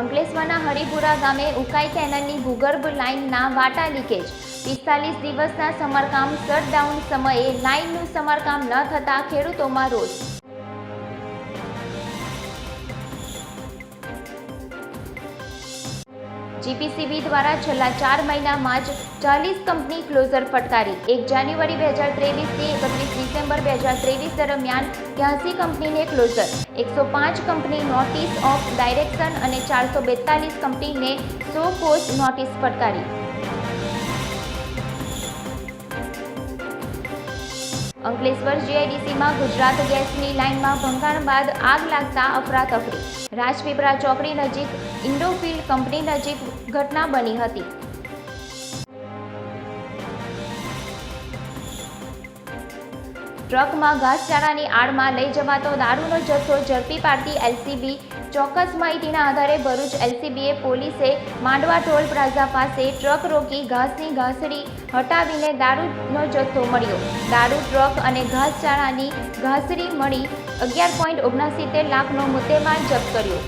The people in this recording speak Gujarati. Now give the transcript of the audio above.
અંકલેશ્વરના હરિપુરા ગામે ઉકાઈ કેનલની ભૂગર્ભ લાઇનના વાટા લીકેજ. પિસ્તાલીસ દિવસના સમારકામ શટડાઉન સમયે લાઇનનું સમારકામ ન થતાં ખેડૂતોમાં રોષ. જીપીસીબી દ્વારા છેલ્લા ચાર મહિનામાં જ ચાલીસ કંપની ક્લોઝર ફટકારી એક જાન્યુઆરી બે હજાર ત્રેવીસથી એકત્રીસ ડિસેમ્બર બે હજાર ત્રેવીસ દરમિયાન ત્યાંસી કંપનીને ક્લોઝર. એકસો પાંચ કંપની નોટિસ ઓફ ડાયરેક્શન અને ચારસો બેતાલીસ કંપનીને સો કોસ નોટિસ ફટકારી અંકલેશ્વર જીઆઈડીસીમાં ગુજરાત ગેસની લાઇનમાં ભંગાણ બાદ આગ લાગતા અફરાતફરી. રાજપીપળા ચોકડી નજીક ઇન્ડોફિલ્ડ કંપની નજીક ઘટના બની હતી. ટ્રકમાં ઘાસચારાની આડમાં લઈ જવાતો દારૂનો જથ્થો ઝડપી પાડતી એલસીબી ચોક્કસ માહિતીના આધારે ભરૂચ એલસીબીએ પોલીસે માંડવા ટોલ પ્લાઝા પાસે ટ્રક રોકી ઘાસની ઘાસડી હટાવીને દારૂનો જથ્થો મળ્યો. દારૂ, ટ્રક અને ઘાસચારાની ઘાસડી મળી અગિયાર પોઈન્ટ ઓગણસિત્તેર લાખનો મુદ્દેમાલ જપ્ત કર્યો.